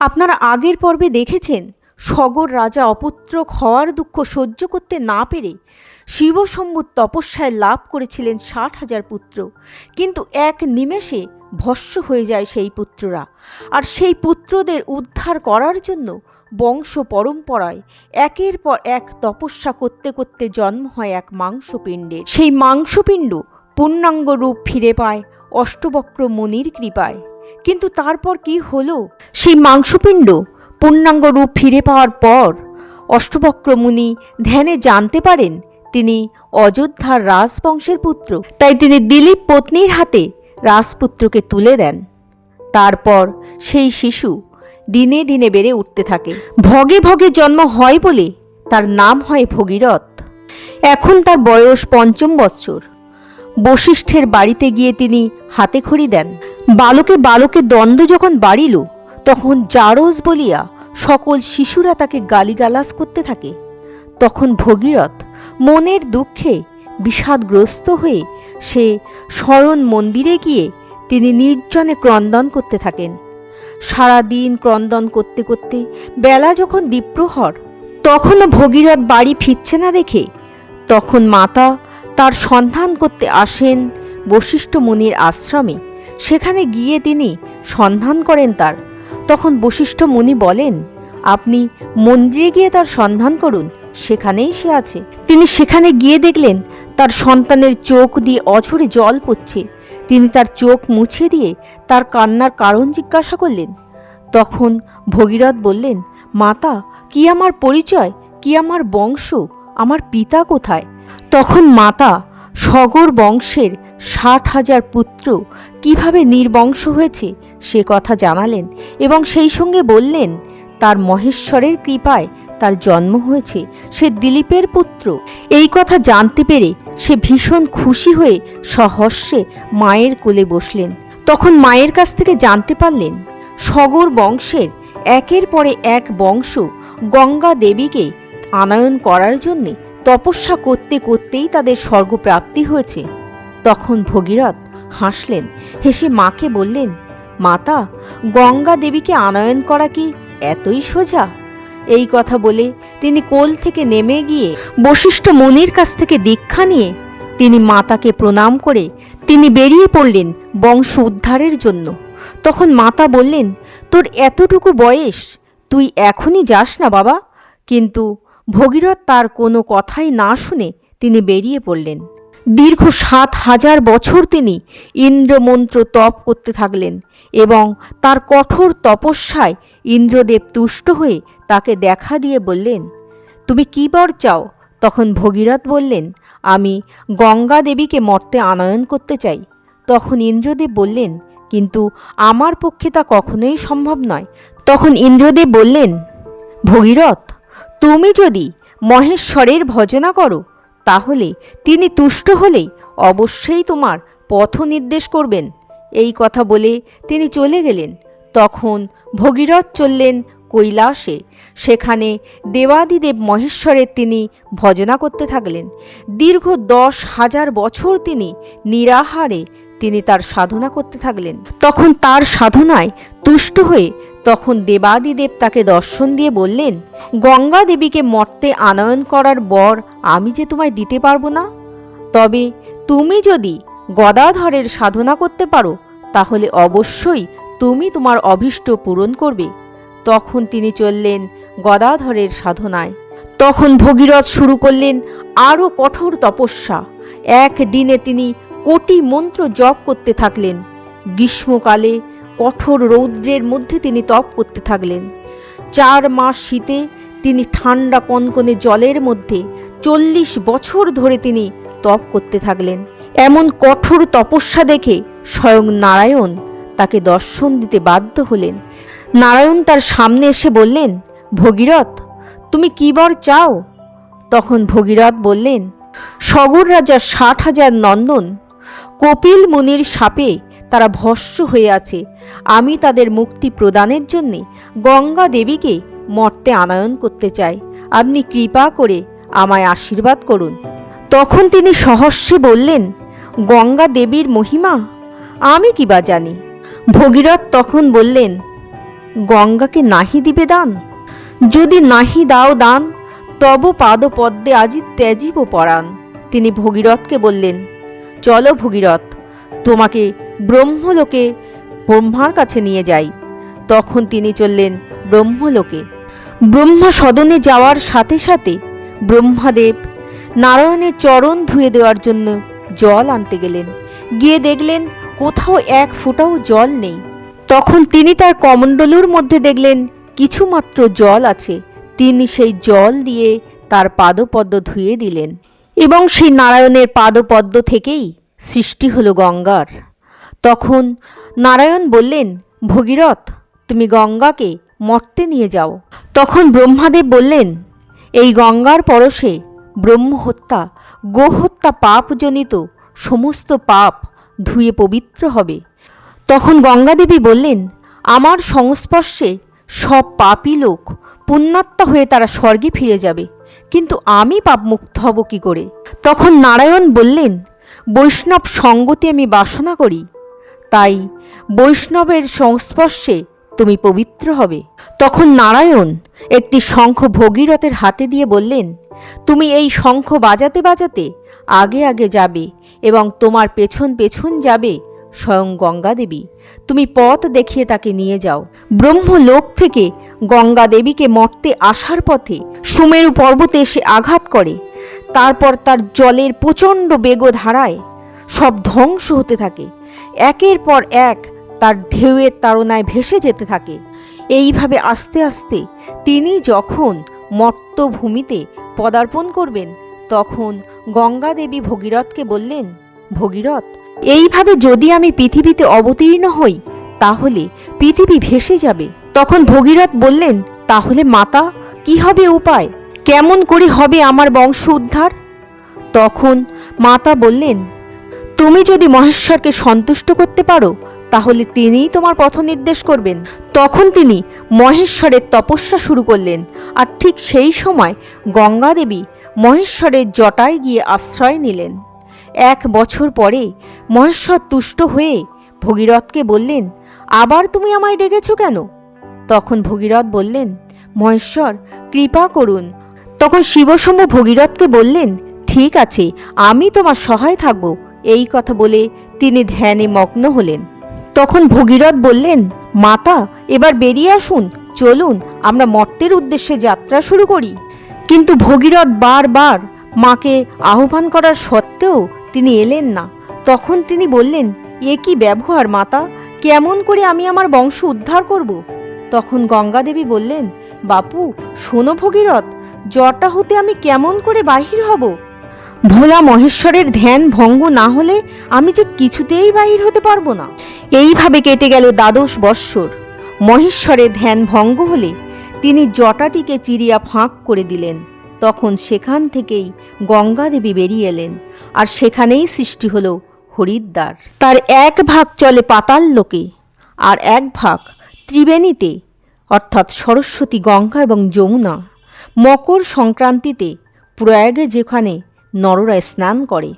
আপনারা আগের পর্বে দেখেছেন, সগর রাজা অপুত্রক হওয়ার দুঃখ সহ্য করতে না পেরে শিবশম্ভুর তপস্যায় লাভ করেছিলেন ষাট হাজার পুত্র। কিন্তু এক নিমেষে ভস্য হয়ে যায় সেই পুত্ররা। আর সেই পুত্রদের উদ্ধার করার জন্য বংশ পরম্পরায় একের পর এক তপস্যা করতে করতে জন্ম হয় এক মাংসপিণ্ডের। সেই মাংসপিণ্ড পূর্ণাঙ্গ রূপ ফিরে পায়, অষ্টবক্র মুনির কৃপায়। কিন্তু তারপর কি হলো? সেই মাংসপিণ্ড পূর্ণাঙ্গ রূপ ফিরে পাওয়ার পর অষ্টবক্র মুনি ধ্যানে জানতে পারেন তিনি অযোধ্যার রাজবংশের পুত্র। তাই তিনি দিলীপ পত্নীর হাতে রাজপুত্রকে তুলে দেন। তারপর সেই শিশু দিনে দিনে বেড়ে উঠতে থাকে। ভগে ভগে জন্ম হয় বলে তার নাম হয় ভগীরথ। এখন তার বয়স পঞ্চম বৎসর। বশিষ্ঠের বাড়িতে গিয়ে তিনি হাতে খড়ি দেন। বালকে বালকে দ্বন্দ্ব যখন বাড়িল, তখন জারজ বলিয়া সকল শিশুরা তাকে গালিগালাজ করতে থাকে। তখন ভগীরথ মনের দুঃখে বিষাদগ্রস্ত হয়ে সে শয়ন মন্দিরে গিয়ে তিনি নির্জনে ক্রন্দন করতে থাকেন। সারা দিন ক্রন্দন করতে করতে বেলা যখন দ্বীপ্রহর, তখনও ভগীরথ বাড়ি ফিরছে না দেখে, তখন মাতা তার সন্ধান করতে আসেন বশিষ্ঠ মুনির আশ্রমে। সেখানে গিয়ে তিনি সন্ধান করেন তার। তখন বশিষ্ঠ মুনি বলেন, আপনি মন্দিরে গিয়ে তার সন্ধান করুন, সেখানেই সে আছে। তিনি সেখানে গিয়ে দেখলেন, তার সন্তানের চোখ দিয়ে অঝরে জল পড়ছে। তিনি তার চোখ মুছে দিয়ে তার কান্নার কারণ জিজ্ঞাসা করলেন। তখন ভগীরথ বললেন, মাতা, কি আমার পরিচয়? কি আমার বংশ? আমার পিতা কোথায়? তখন মাতা সগর বংশের ষাট হাজার পুত্র কীভাবে নির্বংশ হয়েছে সে কথা জানালেন এবং সেই সঙ্গে বললেন, তার মহেশ্বরের কৃপায় তার জন্ম হয়েছে, সে দিলীপের পুত্র। এই কথা জানতে পেরে সে ভীষণ খুশি হয়ে সহস্যে মায়ের কোলে বসলেন। তখন মায়ের কাছ থেকে জানতে পারলেন, সগর বংশের একের পরে এক বংশ গঙ্গা দেবীকে আনয়ন করার জন্যে তপস্যা করতে করতেই তাদের স্বর্গপ্রাপ্তি হয়েছে। তখন ভগীরথ হাসলেন, হেসে মাকে বললেন, মাতা, গঙ্গা দেবীকে আনয়ন করা কি এতই সোজা? এই কথা বলে তিনি কোল থেকে নেমে গিয়ে বশিষ্ঠ মুনির কাছ থেকে দীক্ষা নিয়ে তিনি মাতাকে প্রণাম করে তিনি বেরিয়ে পড়লেন বংশ উদ্ধারের জন্য। তখন মাতা বললেন, তোর এতটুকু বয়স, তুই এখনই যাস না বাবা। কিন্তু ভগীরথ তার কোনো কথাই না শুনে তিনি বেরিয়ে পড়লেন। দীর্ঘ সাত হাজার বছর তিনি ইন্দ্রমন্ত্র তপ করতে থাকলেন এবং তার কঠোর তপস্যায় ইন্দ্রদেব তুষ্ট হয়ে তাকে দেখা দিয়ে বললেন, তুমি কী বর চাও? তখন ভগীরথ বললেন, আমি গঙ্গা দেবীকে মর্তে আনয়ন করতে চাই। তখন ইন্দ্রদেব বললেন, কিন্তু আমার পক্ষে তা কখনোই সম্ভব নয়। তখন ইন্দ্রদেব বললেন, ভগীরথ তুমি যদি মহেশ্বরের ভজনা করো, তাহলে তিনি তুষ্ট হলেই অবশ্যই তোমার পথ নির্দেশ করবেন। এই কথা বলে তিনি চলে গেলেন। তখন ভগীরথ চললেন কৈলাসে। সেখানে দেবাদিদেব মহেশ্বরের তিনি ভজনা করতে থাকলেন। দীর্ঘ দশ হাজার বছর তিনি নিরাহারে তিনি তার সাধনা করতে থাকলেন। তখন তার সাধনায় তুষ্ট হয়ে তখন দেবাদিদেব তাকে দর্শন দিয়ে বললেন, গঙ্গা দেবীকে মর্তে আনয়ন করার বর আমি যে তোমায় দিতে পারব না। তবে তুমি যদি গদাধরের সাধনা করতে পারো, তাহলে অবশ্যই তুমি তোমার অভীষ্ট পূরণ করবে। তখন তিনি চললেন গদাধরের সাধনায়। তখন ভগীরথ শুরু করলেন আরও কঠোর তপস্যা। একদিনে তিনি কোটি মন্ত্র জপ করতে থাকলেন। গ্রীষ্মকালে কঠোর রৌদ্রের মধ্যে তিনি তপ করতে থাকলেন। চার মাস শীতে তিনি ঠান্ডা কনকনে জলের মধ্যে চল্লিশ বছর ধরে তিনি তপ করতে থাকলেন। এমন কঠোর তপস্যা দেখে স্বয়ং নারায়ণ তাকে দর্শন দিতে বাধ্য হলেন। নারায়ণ তার সামনে এসে বললেন, ভগীরথ, তুমি কি বর চাও? তখন ভগীরথ বললেন, সগর রাজার ষাট হাজার নন্দন কপিল মুনির সাপে তারা ভস্য হয়ে আছে। আমি তাদের মুক্তি প্রদানের জন্যে গঙ্গা দেবীকে মর্তে আনয়ন করতে চাই। আপনি কৃপা করে আমায় আশীর্বাদ করুন। তখন তিনি সহস্যে বললেন, গঙ্গা দেবীর মহিমা? আমি কি বা জানি? ভগীরথ তখন বললেন, গঙ্গাকে নাহি দিবে দান? যদি নাহি দাও দান, তব পাদ পদ্মে আজি ত্যাজিব পরাণ। তিনি ভগীরথকে বললেন চলো ভগীরথ, তোমাকে ব্রহ্মলোকে ব্রহ্মার কাছে নিয়ে যাই। তখন তিনি চললেন ব্রহ্মলোকে। ব্রহ্মা সদনে যাওয়ার সাথে সাথে ব্রহ্মাদেব নারায়ণের চরণ ধুয়ে দেওয়ার জন্য জল আনতে গেলেন। গিয়ে দেখলেন কোথাও এক ফোঁটাও জল নেই। তখন তিনি তার কমণ্ডলুর মধ্যে দেখলেন কিছুমাত্র জল আছে। তিনি সেই জল দিয়ে তার পাদপদ্ম ধুয়ে দিলেন। এবং সেই নারায়ণের পাদপদ্ম থেকেই সৃষ্টি হলো গঙ্গার। তখন নারায়ণ বললেন, ভগীরথ, তুমি গঙ্গাকে মর্তে নিয়ে যাও। তখন ব্রহ্মাদেব বললেন, এই গঙ্গার পরশে ব্রহ্মহত্যা, গোহত্যা পাপজনিত সমস্ত পাপ ধুয়ে পবিত্র হবে। তখন গঙ্গাদেবী বললেন, আমার সংস্পর্শে সব পাপী লোক পুণ্যাত্মা হয়ে তারা স্বর্গে ফিরে যাবে। কিন্তু আমি পাপমুক্ত হব কি করে? তখন নারায়ণ বললেন, বৈষ্ণব সঙ্গতি আমি বাসনা করি, তাই বৈষ্ণবের সংস্পর্শে তুমি পবিত্র হবে। তখন নারায়ণ একটি শঙ্খ ভগীরথের হাতে দিয়ে বললেন, তুমি এই শঙ্খ বাজাতে বাজাতে আগে আগে যাবে এবং তোমার পেছন পেছন যাবে স্বয়ং গঙ্গা দেবী তুমি পথ দেখিয়ে তাকে নিয়ে যাও। ব্রহ্মলোক থেকে গঙ্গা দেবীকে মর্তে আসার পথে সুমেরু পর্বতে এসে আঘাত করে। তারপর তার জলের প্রচণ্ড বেগ ধারায় সব ধ্বংস হতে থাকে। একের পর এক তার ঢেউয়ের তাড়নায় ভেসে যেতে থাকে। এইভাবে আস্তে আস্তে তিনি যখন মর্তভূমিতে পদার্পণ করবেন, তখন গঙ্গা দেবী ভগীরথকে বললেন, ভগীরথ এইভাবে যদি আমি পৃথিবীতে অবতীর্ণ হই, তাহলে পৃথিবী ভেসে যাবে। তখন ভগীরথ বললেন, তাহলে মাতা, কি হবে উপায়? কেমন করে হবে আমার বংশ উদ্ধার? তখন মাতা বললেন, তুমি যদি মহেশ্বরকে সন্তুষ্ট করতে পারো, তাহলে তিনিই তোমার পথ নির্দেশ করবেন। তখন তিনি মহেশ্বরের তপস্যা শুরু করলেন, আর ঠিক সেই সময় গঙ্গা দেবী মহেশ্বরের জটায় গিয়ে আশ্রয় নিলেন। এক বছর পরে মহেশ্বর তুষ্ট হয়ে ভগীরথকে বললেন, আবার তুমি আমায় ডেকেছ কেন? তখন ভগীরথ বললেন, মহেশ্বর, কৃপা করুন। তখন শিবশম্ভ ভগীরথকে বললেন, ঠিক আছে, আমি তোমার সহায় থাকব। এই কথা বলে তিনি ধ্যানে মগ্ন হলেন। তখন ভগীরথ বললেন, মাতা, এবার বেরিয়ে আসুন, চলুন, আমরা মর্তের উদ্দেশ্যে যাত্রা শুরু করি। কিন্তু ভগীরথ বারবার মাকে আহ্বান করার সত্ত্বেও তিনি এলেন না। তখন তিনি বললেন, এ কি ব্যবহার মাতা? কেমন করে আমি আমার বংশ উদ্ধার করব? তখন গঙ্গাদেবী বললেন, বাপু, শোনো ভগীরথ, জ্বরটা হতে আমি কেমন করে বাহির হব? ভোলা মহেশ্বরের ধ্যান ভঙ্গ না হলে আমি যে কিছুতেই বাহির হতে পারব না। এইভাবে কেটে গেল দ্বাদশ বৎসর। মহেশ্বরের ধ্যান ভঙ্গ হলে তিনি জটাটিকে চিরিয়া ফাঁক করে দিলেন। তখন সেখান থেকেই গঙ্গাদেবী বেরিয়ে এলেন, আর সেখানেই সৃষ্টি হল হরিদ্বার। তার এক ভাগ চলে পাতাল লোকে, আর এক ভাগ ত্রিবেণীতে, অর্থাৎ সরস্বতী গঙ্গা এবং যমুনা। মকর সংক্রান্তিতে প্রয়াগে যেখানে নররা স্নান করে।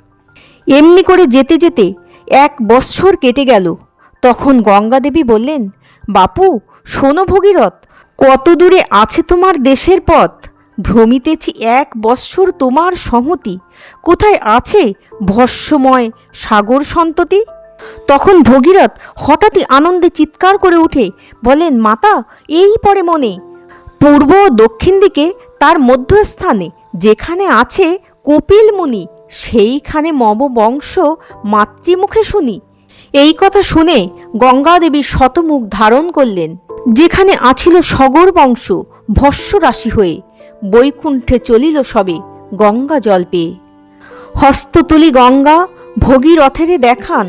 এমনি করে যেতে যেতে এক বৎসর কেটে গেল। তখন গঙ্গাদেবী বললেন, বাপু, শোনো ভগীরথ কত দূরে আছে তোমার দেশের পথ? ভ্রমিতেছি এক বৎসর তোমার সংহতি, কোথায় আছে ভস্যময় সাগর সন্ততি? তখন ভগীরথ হঠাৎই আনন্দে চিৎকার করে উঠে বলেন, মাতা, এই পরে মনে, পূর্ব ও দক্ষিণ দিকে তার মধ্যস্থানে যেখানে আছে কপিল মুনি, সেইখানে মব বংশ মাতৃমুখে শুনি। এই কথা শুনে গঙ্গাদেবী শতমুখ ধারণ করলেন, যেখানে আছিল সগর বংশ ভস্য রাশি হয়ে। বৈকুণ্ঠে চলিল সবে গঙ্গা জল পেয়ে। হস্ত তুলি গঙ্গা ভগীরথেরে দেখান,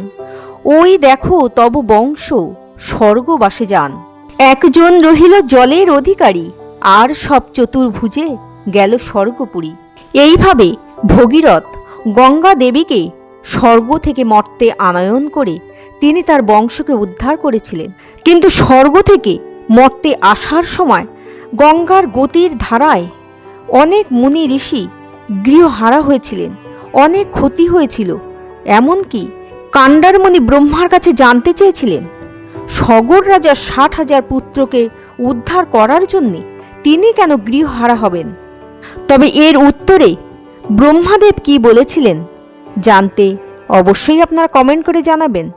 ওই দেখো তব বংশ, স্বর্গবাসে যান। একজন রহিল জলের অধিকারী, আর সব চতুর্ভুজে গেল স্বর্গপুরী। এইভাবে ভগীরথ গঙ্গা দেবীকে স্বর্গ থেকে মর্তে আনয়ন করে তিনি তার বংশকে উদ্ধার করেছিলেন। কিন্তু স্বর্গ থেকে মর্তে আসার সময় গঙ্গার গতির ধারায় অনেক মুনি ঋষি গৃহহারা হয়েছিলেন, অনেক ক্ষতি হয়েছিল, এমনকি কাণ্ডারমণি ব্রহ্মার কাছে জানতে চেয়েছিলেন, সগর রাজার ষাট হাজার পুত্রকে উদ্ধার করার জন্যে তিনি কেন গৃহহারা হবেন? তবে এর উত্তরে ব্রহ্মাদেব কি বলেছিলেন, জানতে অবশ্যই আপনারা কমেন্ট করে জানাবেন।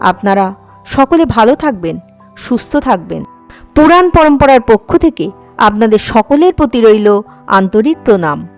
আপনারা সকলে ভালো থাকবেন, সুস্থ থাকবেন। পুরাণ পরম্পরার পক্ষ থেকে আপনাদের সকলের প্রতি রইল আন্তরিক প্রণাম।